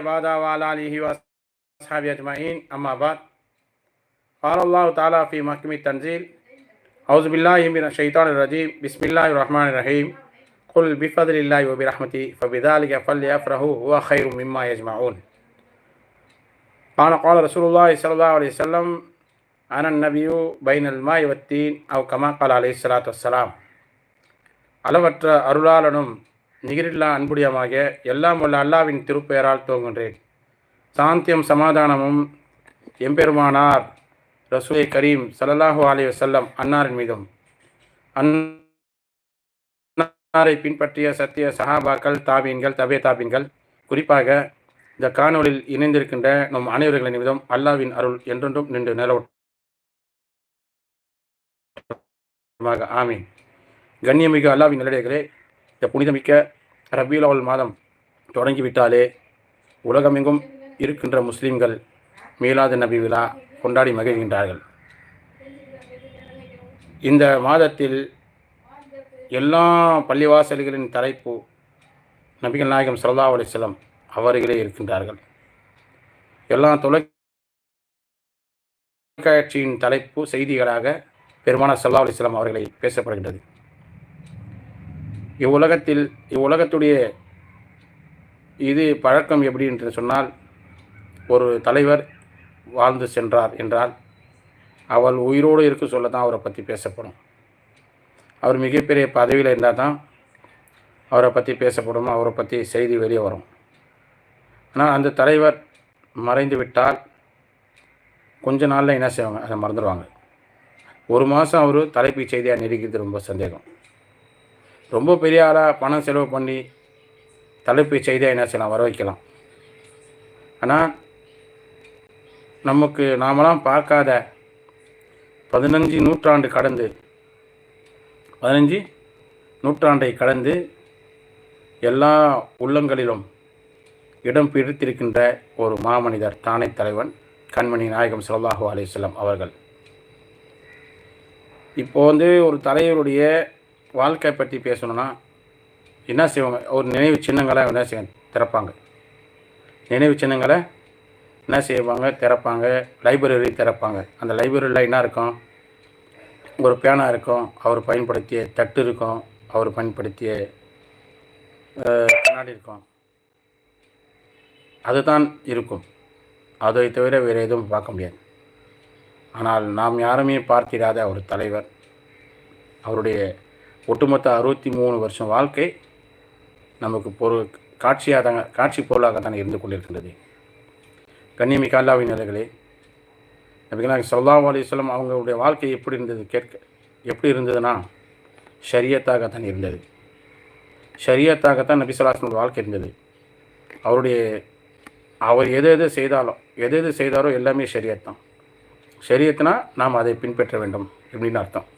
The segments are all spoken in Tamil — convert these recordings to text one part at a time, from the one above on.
بعد وعلى آله وأصحابه أجمعين أما بعد قال الله تعالى في محكم التنزيل أعوذ بالله من الشيطان الرجيم بسم الله الرحمن الرحيم قل بفضل الله وبرحمته فبذلك فليفرحوا هو خير مما يجمعون قال قال رسول الله صلى الله عليه وسلم أنا النبي بين الماء والتين أو كما قال عليه الصلاة والسلام அளவற்ற அருளாளனும் நிகரில்லா அன்புடையமாக எல்லாம் உள்ள அல்லாவின் திருப்பெயரால் துவங்குகின்றேன். சாந்தியம் சமாதானமும் எம்பெருமானார் ரசூலை கரீம் ஸல்லல்லாஹு அலைஹி செல்லம் அன்னாரின் மீதும். அன்னாரை பின்பற்றிய சத்திய சஹாபாக்கள் தாபீன்கள் தபே தாபீன்கள் குறிப்பாக இந்த காணொளியில் இணைந்திருக்கின்ற நம் அனைவர்களின் மீதும் அல்லாவின் அருள் என்றென்றும் நின்று நிலவ ஆமீன். கண்ணியமிகு அல்லாவின் நிலையர்களே இந்த புனிதமிக்க ரபியுல் மாதம் தொடங்கிவிட்டாலே உலகமெங்கும் இருக்கின்ற முஸ்லீம்கள் மீலாது நபி விழா கொண்டாடி மகிழ்கின்றார்கள். இந்த மாதத்தில் எல்லா பள்ளிவாசல்களின் தலைப்பு நபிகள் நாயகம் சல்லா அலிஸ்லம் அவர்களே இருக்கின்றார்கள். எல்லா தொலைக்காட்சியின் தலைப்பு செய்திகளாக பெருமான சல்லா அலிஸ்லாம் அவர்களை பேசப்படுகின்றது. இவ்வுலகத்தில் இவ்வுலகத்துடைய இது பழக்கம் எப்படி என்று சொன்னால் ஒரு தலைவர் வாழ்ந்து சென்றார் என்றால் அவள் உயிரோடு இருக்க சொல்ல தான் அவரை பற்றி பேசப்படும். அவர் மிகப்பெரிய பதவியில் இருந்தால் தான் அவரை பற்றி பேசப்படும் அவரை பற்றி செய்தி வெளியே வரும். ஆனால் அந்த தலைவர் மறைந்து விட்டால் கொஞ்ச நாளில் என்ன செய்வாங்க? அதை மறந்துடுவாங்க. ஒரு மாதம் அவர் தலைப்பு செய்தியாக நெருக்கிறது ரொம்ப சந்தேகம். ரொம்ப பெரிய ஆளாக பணம் செலவு பண்ணி தலைப்பு செய்தியாக என்ன செய்யலாம்? வர வைக்கலாம். ஆனால் நமக்கு நாமெல்லாம் பார்க்காத பதினஞ்சு நூற்றாண்டு கடந்து பதினஞ்சு நூற்றாண்டை கடந்து எல்லா உள்ளங்களிலும் இடம் பிடித்திருக்கின்ற ஒரு மாமனிதர் தானே தலைவன் கண்மணி நாயகம் சல்லாஹூ அலிஸ்லாம் அவர்கள். இப்போ வந்து ஒரு தலைவருடைய வாழ்க்கை பற்றி பேசணும்னா என்ன செய்வாங்க? ஒரு நினைவு சின்னங்களை என்ன செய்ய திறப்பாங்க. நினைவு சின்னங்களை என்ன செய்வாங்க? திறப்பாங்க. லைப்ரரி திறப்பாங்க. அந்த லைப்ரரியில் என்ன இருக்கும்? ஒரு பேனா இருக்கும். அவர் பயன்படுத்திய தட்டு இருக்கும். அவர் பயன்படுத்திய கண்ணாடி இருக்கும். அதுதான் இருக்கும். அதை தவிர வேறு எதுவும் பார்க்க முடியாது. ஆனால் நாம் யாருமே பார்த்திராத ஒரு தலைவர். அவருடைய ஒட்டுமொத்த அறுபத்தி மூணு வருஷம் வாழ்க்கை நமக்கு பொருள் காட்சியாக தான் காட்சி பொருளாக தான் இருந்து கொண்டிருக்கின்றது. கண்ணியமிக்க அல்லாவின் நிலைகளே நபிகளாக சொல்லா அலிஸ்லாம் அவங்களுடைய வாழ்க்கை எப்படி இருந்தது? கேட்க எப்படி இருந்ததுன்னா ஷரியத்தாகத்தான் இருந்தது. ஷரியத்தாகத்தான் நபி சொல்லாஸ்லோட வாழ்க்கை இருந்தது. அவருடைய அவர் எது எது செய்தாலும் எது எது செய்தாரோ எல்லாமே ஷரியத்தான் ஷரியத்னா நாம் அதை பின்பற்ற வேண்டும் அப்படின்னு அர்த்தம்.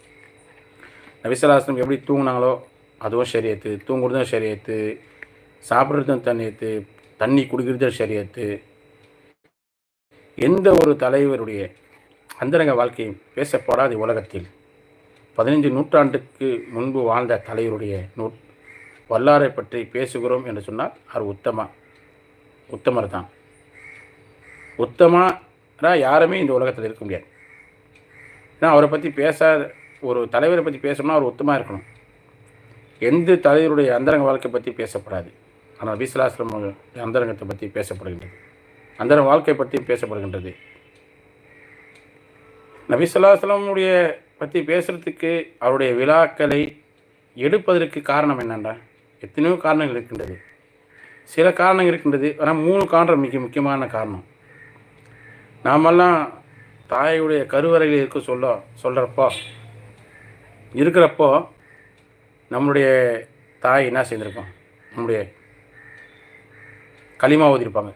நபிசலாசனம் எப்படி தூங்கினாங்களோ அதுவும் சரியத்து தூங்குறதும் சரியத்து சாப்பிட்றதும் தண்ணியத்து தண்ணி குடிக்கிறதும் சரியத்து எந்த ஒரு தலைவருடைய அந்தரங்க வாழ்க்கையும் பேசப்படாத உலகத்தில் பதினைஞ்சு நூற்றாண்டுக்கு முன்பு வாழ்ந்த தலைவருடைய நூ வல்லாரை பற்றி பேசுகிறோம் என்று சொன்னால் அவர் உத்தமா. உத்தமர் தான். உத்தமாக யாருமே இந்த உலகத்தில் இருக்க முடியாது. ஏன்னா அவரை பற்றி பேசாத ஒரு தலைவரை பற்றி பேசணும்னா அவர் ஒத்துமாக இருக்கணும். எந்த தலைவருடைய அந்தரங்க வாழ்க்கை பற்றி பேசப்படாது. ஆனால் வீசலாசிரம அந்தரங்கத்தை பற்றி பேசப்படுகின்றது. அந்தரங்க வாழ்க்கை பற்றி பேசப்படுகின்றது. நபிசுல்லாஸ்லமுடைய பற்றி பேசுகிறதுக்கு அவருடைய விழாக்களை எடுப்பதற்கு காரணம் என்னென்றா? எத்தனையோ காரணங்கள் இருக்கின்றது. சில காரணங்கள் இருக்கின்றது. ஆனால் மூணு காரணம் மிக முக்கியமான காரணம். நாமெல்லாம் தாயுடைய கருவறையில் இருக்க சொல்ல சொல்கிறப்போ இருக்கிறப்போ நம்மளுடைய தாய் என்ன செய்திருக்கோம்? நம்முடைய களிமா ஓதிருப்பாங்க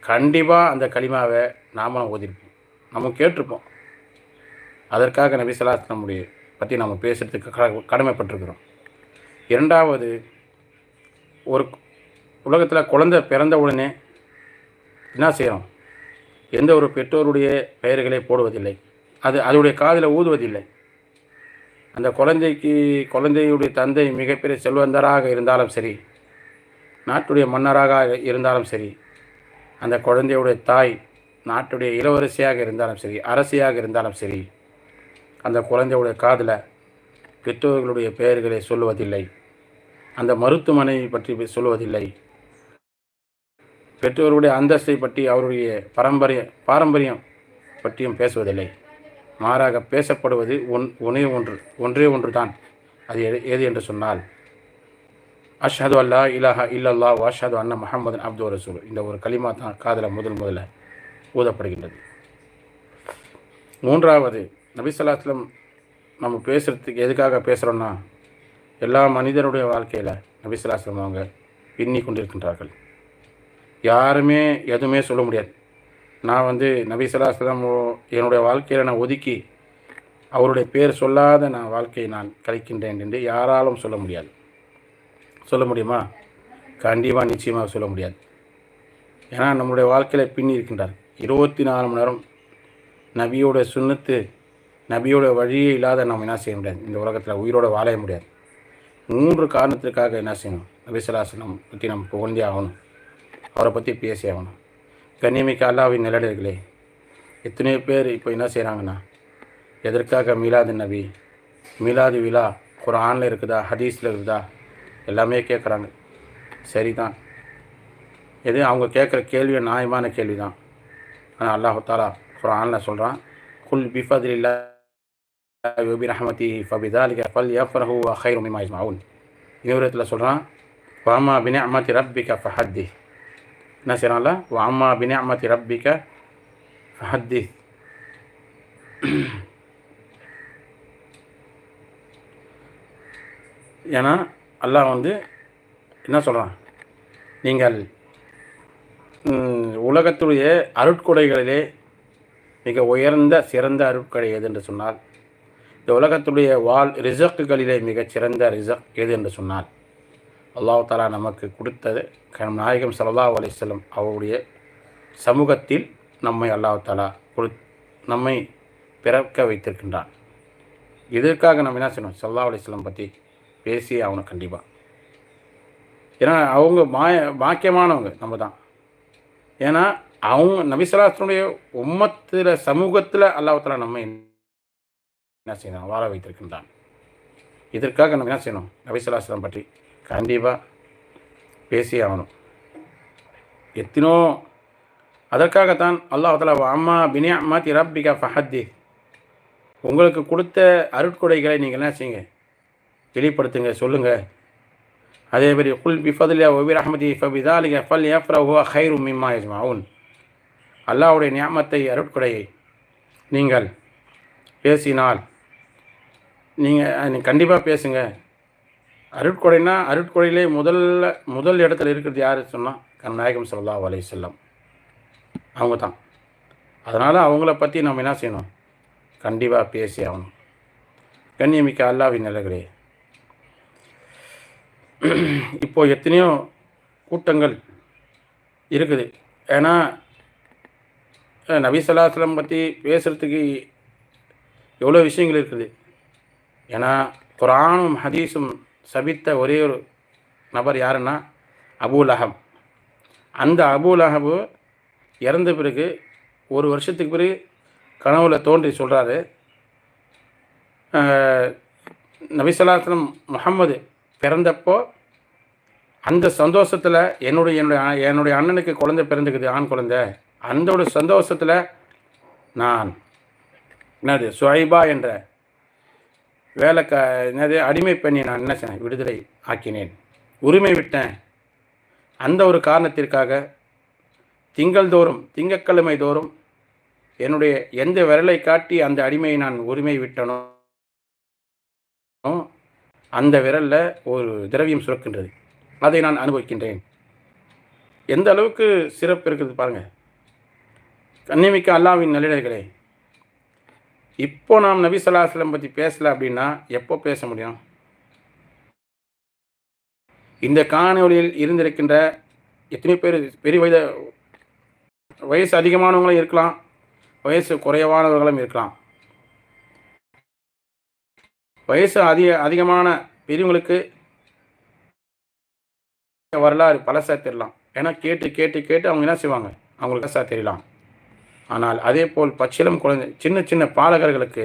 கண்டிப்பாக அந்த களிமாவை நாம் ஓதிருப்போம் நம்ம கேட்டிருப்போம். அதற்காக நபிசலாத் நம்முடைய பற்றி நம்ம பேசுகிறதுக்கு கடமைப்பட்டிருக்கிறோம். இரண்டாவது ஒரு உலகத்தில் குழந்தை பிறந்த உடனே என்ன செய்கிறோம் எந்த ஒரு பெற்றோருடைய பெயர்களை போடுவதில்லை. அது அதனுடைய காதில் ஊதுவதில்லை. அந்த குழந்தைக்கு குழந்தையுடைய தந்தை மிகப்பெரிய செல்வந்தராக இருந்தாலும் சரி நாட்டுடைய மன்னராக இருந்தாலும் சரி அந்த குழந்தையுடைய தாய் நாட்டுடைய இளவரசியாக இருந்தாலும் சரி அரசியாக இருந்தாலும் சரி அந்த குழந்தையுடைய காதில் பெற்றோர்களுடைய பெயர்களை சொல்லுவதில்லை அந்த மருத்துவமனை பற்றி சொல்லுவதில்லை. பெற்றோருடைய அந்தஸ்தை பற்றி அவருடைய பாரம்பரிய பாரம்பரியம் பற்றியும் பேசுவதில்லை. மாறாக பேசப்படுவது ஒன் ஒன்றே ஒன்று ஒன்றே ஒன்று தான் அது எது ஏது என்று சொன்னால் அஷ்ஹது அல்லா இலாஹா இல்லல்லா அஷ்ஹது அண்ணா முஹம்மது அப்து ரசூல். இந்த ஒரு களிமா தான் காதில் முதல் முதல்ல ஊதப்படுகின்றது. மூன்றாவது நபிசல்லாஸ்லம் நம்ம பேசுகிறதுக்கு எதுக்காக பேசுகிறோன்னா எல்லா மனிதனுடைய வாழ்க்கையில் நபிசல்லாஸ்லம் அவங்க பின்னி கொண்டிருக்கின்றார்கள். யாருமே எதுவுமே சொல்ல முடியாது. நான் வந்து நபிசல்லாஸ்லம் என்னுடைய வாழ்க்கையில் நான் ஒதுக்கி அவருடைய பேர் சொல்லாத நான் வாழ்க்கையை நான் கழிக்கின்றேன் என்று யாராலும் சொல்ல முடியாது. சொல்ல முடியுமா? கண்டிப்பாக நிச்சயமாக சொல்ல முடியாது. ஏன்னா நம்முடைய வாழ்க்கையில் பின்னி இருக்கின்றார். இருபத்தி நாலு மணி நேரம் நபியோட சுண்ணத்து நபியோட வழியே இல்லாத நம்ம என்ன செய்ய முடியாது? இந்த உலகத்தில் உயிரோடு வாழ முடியாது. மூன்று காரணத்திற்காக என்ன செய்யணும்? நபிசலாசனம் பற்றி நம்ம புகழ்ந்தே ஆகணும். அவரை பற்றி பேசி ஆகணும். கண்ணியமிக்க அல்லாவின் நிலடர்களே எத்தனையோ பேர் இப்போ என்ன செய்கிறாங்கன்னா எதற்காக மீலாது நபி மீலாது விழா குரானில் இருக்குதா ஹதீஸில் இருக்குதா எல்லாமே கேட்குறாங்க. சரிதான். எது அவங்க கேட்குற கேள்வி நியாயமான கேள்வி தான் ஆனால் அல்லாஹாலா குரானில் சொல்கிறான் குல் பிஃபதில் இல்லா யோபி ரஹமதி ஃபபிதாலிக ஃபல் யஃப்ரஹு அஹைரு மிமா இன்னொரு இடத்துல சொல்கிறான் வாமா பினி அம்மத்தி ரப்பிக ஃபஹத்தி. என்ன செய்கிறாங்களா வாமா பினே அம்மத்தி ரப்பிக ஹத்தி ஏன்னா அல்லாஹ் வந்து என்ன சொல்கிறான் நீங்கள் உலகத்துடைய அருட்கொடைகளிலே மிக உயர்ந்த சிறந்த அருட்கொடை எது என்று சொன்னால் இந்த உலகத்துடைய வால் ரிசக்குகளிலே மிகச் சிறந்த ரிசக் எது என்று சொன்னால் அல்லாஹ் தாலா நமக்கு கொடுத்தது நாயகம் சல்லா அலிஸ்லம் அவருடைய சமூகத்தில் நம்மை அல்லாஹ் தாலா கொடு நம்மை பிறக்க வைத்திருக்கின்றான். இதற்காக நம்ம என்ன செய்யணும்? சல்லா அலிஸ்லம் பற்றி பேசியே ஆகணும் கண்டிப்பாக ஏன்னா அவங்க மாய பாக்கியமானவங்க நம்ம தான். ஏன்னா அவங்க நபிசலாசனுடைய உம்மத்தில் சமூகத்தில் அல்லாஹத்தில் நம்ம என்ன செய்யணும்? வாழ வைத்திருக்கின்றான். இதற்காக நம்ம என்ன செய்யணும்? நபிசலாசனம் பற்றி கண்டிப்பாக பேசி ஆகணும் எத்தனோ அதற்காகத்தான் அல்லாஹால அம்மா பினியா மாத்தி ரப்பிகா ஃபஹத்தி. உங்களுக்கு கொடுத்த அருட்கொடைகளை நீங்கள் என்ன செய்யுங்க? வெளிப்படுத்துங்க சொல்லுங்கள் அதே மாதிரி குல் பிஃபதுலியா ஒபி அஹமதி ஃபபிதாலிக ஃபல் ஏஃப்ரஹுவா ஹைரு மிம்மா யஜ்மாவுன் அல்லாவுடைய நியாமத்தை அருட்கொடையை நீங்கள் பேசினால் நீங்கள் கண்டிப்பாக பேசுங்கள் அருட்கொடைனா அருட்கொடையிலே முதல்ல முதல் இடத்துல இருக்கிறது யார் சொன்னால் கருநாயகம் சொல்லா வலை செல்லம் அவங்க தான் அதனால் அவங்கள பற்றி நம்ம என்ன செய்யணும்? கண்டிப்பாக பேசி ஆகணும். கண்ணியமிக்க அல்லாவின் நிலைகளே இப்போ எத்தனையோ கூட்டங்கள் இருக்குது. ஏன்னா நபிசல்லாஸ்லம் பற்றி பேசுகிறதுக்கு எவ்வளோ விஷயங்கள் இருக்குது. ஏன்னா குரானும் ஹதீஸும் சபித்த ஒரே ஒரு நபர் யாருன்னா அபுல் அஹப் அந்த அபுல் அஹபு இறந்த பிறகு ஒரு வருஷத்துக்கு பிறகு கனவுல தோன்றி சொல்கிறாரு நபிசலாசனம் முகம்மது பிறந்தப்போ அந்த சந்தோஷத்தில் என்னுடைய என்னுடைய என்னுடைய அண்ணனுக்கு குழந்தை பிறந்துக்குது ஆண் குழந்தை. அந்த சந்தோஷத்தில் நான் என்னது சுவைபா என்ற வேலை க என்னது அடிமை பெண்ணை நான் என்ன செய்ய விடுதலை ஆக்கினேன். உரிமை விட்டேன். அந்த ஒரு காரணத்திற்காக திங்கள் தோறும் திங்கக்கிழமை தோறும் என்னுடைய எந்த விரலை காட்டி அந்த அடிமையை நான் உரிமை விட்டனோ அந்த விரலில் ஒரு திரவியம் சுரக்கின்றது. அதை நான் அனுபவிக்கின்றேன். எந்த அளவுக்கு சிறப்பு இருக்குது பாருங்கள் கண்ணிமிக்க அல்லாவின் நல்லிடர்களே இப்போ நாம் நபி சொல்லாஸ்லம் பற்றி பேசலை அப்படின்னா எப்போ பேச முடியும்? இந்த காணொலியில் இருந்திருக்கின்ற எத்தனை பேர் பெரிய வயது வயசு அதிகமானவங்களும் இருக்கலாம் வயசு குறைவானவர்களும் இருக்கலாம். வயசு அதிக அதிகமான பெரியவங்களுக்கு வரலாறு பழசாக தெரியலாம். ஏன்னா கேட்டு கேட்டு கேட்டு அவங்க என்ன செய்வாங்க? அவங்களுக்கு சார் தெரியலாம். ஆனால் அதே போல் பச்சிலம் குழந்தை சின்ன சின்ன பாலகர்களுக்கு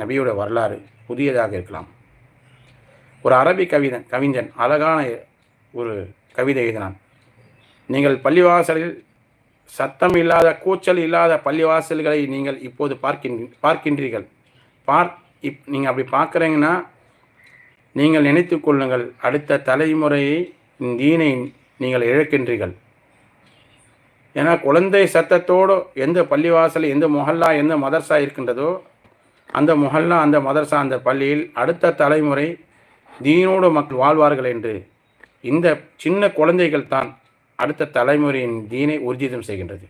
நபியோட வரலாறு புதியதாக இருக்கலாம். ஒரு அரபி கவிதன் கவிஞன் அழகான ஒரு கவிதை எழுதினான். நீங்கள் பள்ளிவாசலில் சத்தம் இல்லாத கூச்சல் இல்லாத பள்ளிவாசல்களை நீங்கள் இப்போது பார்க்கின் பார்க்கின்றீர்கள். பார் இப் நீங்கள் அப்படி பார்க்குறீங்கன்னா நீங்கள் நினைத்து கொள்ளுங்கள் அடுத்த தலைமுறையை தீனை நீங்கள் இழக்கின்றீர்கள். ஏன்னா குழந்தை சத்தத்தோடு எந்த பள்ளிவாசல் எந்த மொஹல்லா எந்த மதர்சா இருக்கின்றதோ அந்த மொஹல்லா அந்த மதர்சா அந்த பள்ளியில் அடுத்த தலைமுறை தீனோடு மக்கள் வாழ்வார்கள் என்று இந்த சின்ன குழந்தைகள் தான் அடுத்த தலைமுறையின் தீனை உறுதிதம் செய்கின்றது.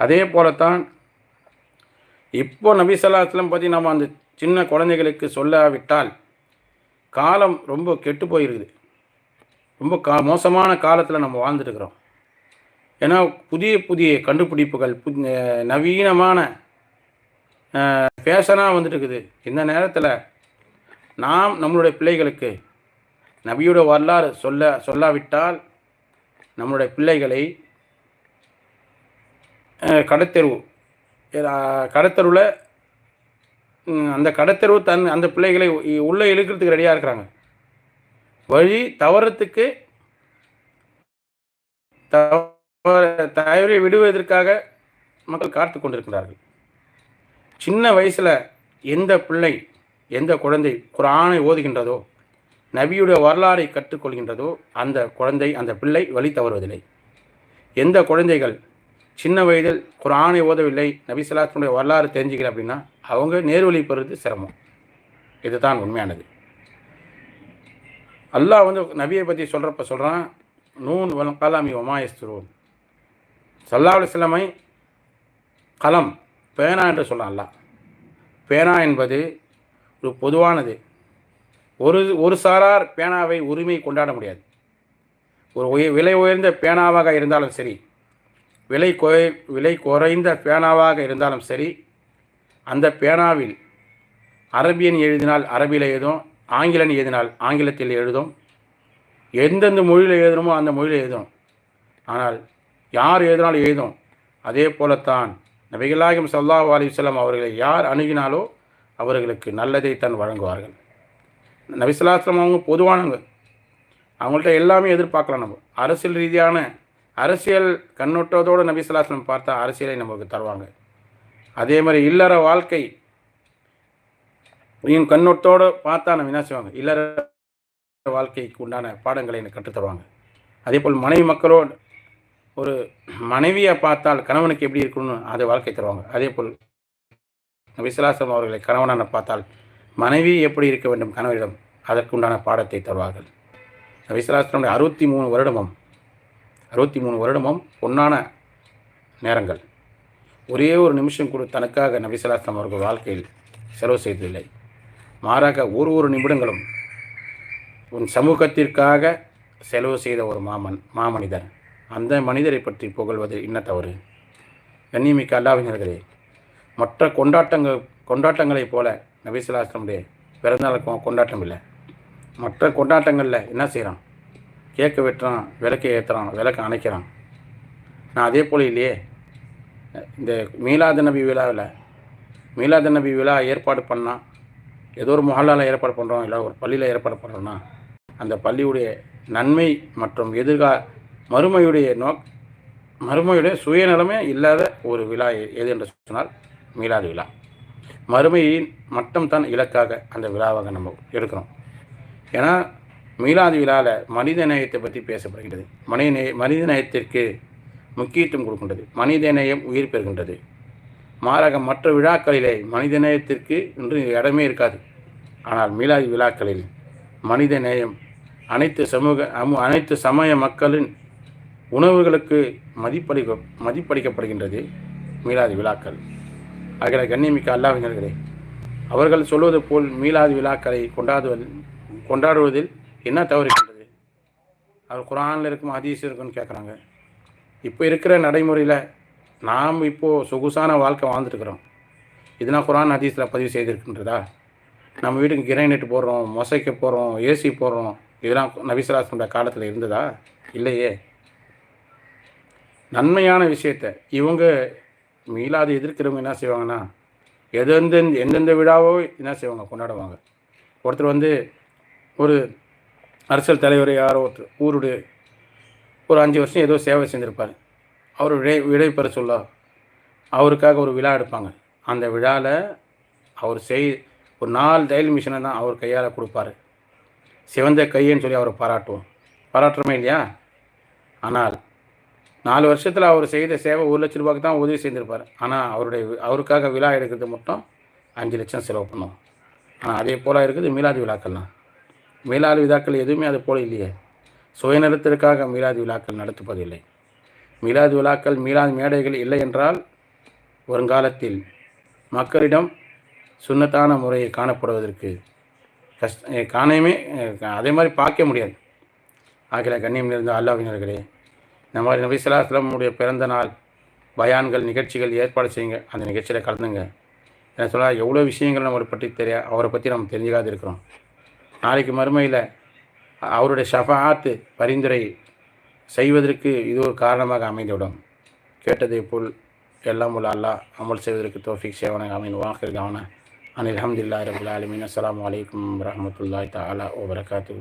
அதே போலத்தான் இப்போ நபி சொல்லாஸ்லம் பற்றி நம்ம அந்த சின்ன குழந்தைகளுக்கு சொல்லாவிட்டால் காலம் ரொம்ப கெட்டு போயிருக்குது. ரொம்ப கா மோசமான காலத்தில் நம்ம வாழ்ந்துட்டுருக்குறோம் ஏன்னா புதிய புதிய கண்டுபிடிப்புகள் நவீனமான ஃபேஷனாக வந்துட்டு இருக்குது இந்த நேரத்தில் நாம் நம்மளுடைய பிள்ளைகளுக்கு நபியோட வரலாறு சொல்ல சொல்லாவிட்டால் நம்மளுடைய பிள்ளைகளை கடத்தெருவு கடத்தெருவில் அந்த கடத்தெருவு தன் அந்த பிள்ளைகளை உள்ளே இழுக்கிறதுக்கு ரெடியாக இருக்கிறாங்க. வழி தவறத்துக்கு தவறை விடுவதற்காக மக்கள் காத்து கொண்டிருக்கிறார்கள். சின்ன வயசில் எந்த பிள்ளை எந்த குழந்தை குரானை ஓதுகின்றதோ நபியுடைய வரலாறை கற்றுக்கொள்கின்றதோ அந்த குழந்தை அந்த பிள்ளை வழி தவறுவதில்லை. எந்த குழந்தைகள் சின்ன வயதில் குரானை ஓதவில்லை நபி சலாத்தினுடைய வரலாறு தெரிஞ்சுக்கல அப்படின்னா அவங்க நேர்வழி பெறுவது சிரமம். இதுதான் உண்மையானது. அல்லாஹ் வந்து நபியை பற்றி சொல்கிறப்ப சொல்கிறான் நூன் வலம் கலாமி ஒமாயஸ்துருவன் சல்லாவுலி சிலமை கலம் பேனா என்று சொல்லலாம் பேனா என்பது ஒரு பொதுவானது. ஒரு ஒரு சாரார் பேனாவை உரிமை கொண்டாட முடியாது. ஒரு உய விலை உயர்ந்த பேனாவாக இருந்தாலும் சரி விலை குறை விலை குறைந்த பேனாவாக இருந்தாலும் சரி அந்த பேனாவில் அரபியன் எழுதினால் அரபியில் எழுதும் ஆங்கிலன் எழுதினால் ஆங்கிலத்தில் எழுதும் எந்தெந்த மொழியில் எழுதணுமோ அந்த மொழியில் எழுதும். ஆனால் யார் எழுதினாலும் எழுதும். அதே போலத்தான் நபிகளாகிம் சல்லா அலிசல்லாம் அவர்களை யார் அணுகினாலோ அவர்களுக்கு நல்லதை தான் வழங்குவார்கள். நபிசுல்லாஸ்லாம் அவங்க பொதுவானவங்க. அவங்கள்ட்ட எல்லாமே எதிர்பார்க்கலாம் நம்ம. அரசியல் ரீதியான அரசியல் கண்ணோட்டத்தோடு நபிசுல்லாஸ்லம் பார்த்தா அரசியலை நமக்கு தருவாங்க. அதே மாதிரி இல்லற வாழ்க்கை என் கண்ணோட்டோடு பார்த்தா நம்ம என்ன செய்வாங்க? இல்லற வாழ்க்கைக்கு உண்டான பாடங்களை எனக்கு கற்றுத்தருவாங்க. அதே போல் மனைவி மக்களோடு ஒரு மனைவியை பார்த்தால் கணவனுக்கு எப்படி இருக்கணும்னு அதை வாழ்க்கை தருவாங்க. அதே போல் விசிலாசம் அவர்களை கணவனான பார்த்தால் மனைவி எப்படி இருக்க வேண்டும் கணவரிடம் அதற்குண்டான பாடத்தை தருவார்கள். விசிலாசனுடைய அறுபத்தி மூணு வருடமும் அறுபத்தி மூணு வருடமும் பொன்னான நேரங்கள். ஒரே ஒரு நிமிஷம் கூட தனக்காக நபிசலாஸ்லாம் அவர்கள் வாழ்க்கையில் செலவு செய்ததில்லை. மாறாக ஒரு ஒரு நிமிடங்களும் உன் சமூகத்திற்காக செலவு செய்த ஒரு மாமன் மாமனிதன். அந்த மனிதரை பற்றி புகழ்வது என்ன தவறு? கண்ணியமிக்க அல்லாவினர்களே மற்ற கொண்டாட்டங்கள் கொண்டாட்டங்களைப் போல நபிசுல்லாஸ்லமுடைய பிறந்தநாள் கொண்டாட்டம் இல்லை. மற்ற கொண்டாட்டங்களில் என்ன செய்கிறான் கேக்கு வெட்டுறான் விளக்கை ஏற்றுறான் விளக்கை அணைக்கிறான். நான் அதே போல் இல்லையே. இந்த மீலாத நபி விழாவில் மீலாத நபி விழா ஏற்பாடு பண்ணால் ஏதோ ஒரு மொஹல்லாவில் ஏற்பாடு பண்ணுறோம் இல்லை ஒரு பள்ளியில் ஏற்பாடு பண்ணுறோன்னா அந்த பள்ளியுடைய நன்மை மற்றும் எதிர்கா மறுமையுடைய நோக் மறுமையுடைய சுயநலமே இல்லாத ஒரு விழா எது என்று சொன்னால் மீளாது விழா. மறுமையின் மட்டும்தான் இலக்காக அந்த விழாவாக நம்ம எடுக்கிறோம். ஏன்னா மீளாது விழாவில் மனித நேயத்தை பற்றி பேசப்படுகின்றது. மனித நேய மனித நேயத்திற்கு முக்கியத்துவம் கொடுக்கின்றது. மனித நேயம் உயிர் பெறுகின்றது. மாறாக மற்ற விழாக்களிலே மனித நேயத்திற்கு இன்று இடமே இருக்காது. ஆனால் மீளாதி விழாக்களில் மனித நேயம் அனைத்து சமூக அனைத்து சமய மக்களின் உணவுகளுக்கு மதிப்பளிக்க மதிப்பளிக்கப்படுகின்றது மீளாதி விழாக்கள். ஆகிய கண்ணியமிக்க அல்லாவினர்களே அவர்கள் சொல்வது போல் மீளாதி விழாக்களை கொண்டாடுவதில் கொண்டாடுவதில் என்ன தவறுக்கின்றது அவர் குரானில் இருக்கும் ஹதீஸ் இருக்குன்னு கேட்குறாங்க இப்போ இருக்கிற நடைமுறையில் நாம் இப்போது சொகுசான வாழ்க்கை வாழ்ந்துட்டுருக்குறோம். இதனால் குரான் ஹதீஸில் பதிவு செய்திருக்கின்றதா? நம்ம வீட்டுக்கு கிரைனெட் போடுறோம் மொசைக்க போடுறோம் ஏசி போடுறோம் இதெல்லாம் நபிசராசனுடைய காலத்தில் இருந்ததா? இல்லையே. நன்மையான விஷயத்தை. இவங்க மீளாது எதிர்க்கிறவங்க என்ன செய்வாங்கன்னா எது எந்தெந்த விழாவோ என்ன செய்வாங்க கொண்டாடுவாங்க. ஒருத்தர் வந்து ஒரு அரசியல் தலைவர் யாரோ ஒருத்தர் ஊருடைய ஒரு அஞ்சு வருஷம் ஏதோ சேவை செஞ்சுருப்பார். அவர் விடை விடை பெற சொல்ல அவருக்காக ஒரு விழா எடுப்பாங்க. அந்த விழாவில் அவர் செய் ஒரு நாலு தையல் மிஷினை தான் அவர் கையால் கொடுப்பாரு. சிவந்த கையன்னு சொல்லி அவரை பாராட்டுவோம். பாராட்டுறோமே இல்லையா? ஆனால் நாலு வருஷத்தில் அவர் செய்த சேவை ஒரு லட்ச ரூபாய்க்கு தான் உதவி செய்திருப்பார் ஆனால் அவருடைய அவருக்காக விழா எடுக்கிறது மட்டும் அஞ்சு லட்சம் செலவு பண்ணோம். ஆனால் அதே போல் இருக்குது மீலாது விழாக்கள்லாம். மீலாது விழாக்கள் எதுவுமே அது போல் இல்லையே. சுயநலத்திற்காக மீலாது விழாக்கள் நடத்துவதில்லை. மீலாது விழாக்கள் மீலாது மேடைகள் இல்லை என்றால் வருங்காலத்தில் மக்களிடம் சுண்ணத்தான முறையை காணப்படுவதற்கு கஷ்ட காணையுமே அதே மாதிரி பார்க்க முடியாது. ஆகிய கண்ணியம் நிறைந்த அல்லாவினர்களே இந்த மாதிரி நபி ஸல்லல்லாஹு பிறந்த நாள் பயான்கள் நிகழ்ச்சிகள் ஏற்பாடு செய்யுங்க. அந்த நிகழ்ச்சியில் கலந்துங்க. என்ன சொன்னால் எவ்வளோ விஷயங்கள் நம்மளை பற்றி தெரிய அவரை பற்றி நம்ம தெரிஞ்சுக்காது இருக்கிறோம். நாளைக்கு மறுமையில் அவருடைய ஷஃபாத்து பரிந்துரை செய்வதற்கு இது ஒரு காரணமாக அமைந்துவிடும். கேட்டதை போல் எல்லாம் உள்ள அல்லாஹ் அமல் செய்வதற்கு தோஃபிக் சேவனாக அமைந்து வாக்கர் கவன அனில் அஹமதுல்லா ரபுல் அஸ்லாம் வலைக்கம் வரமத்துல்லாய் தாலா ஓ வரகாத்து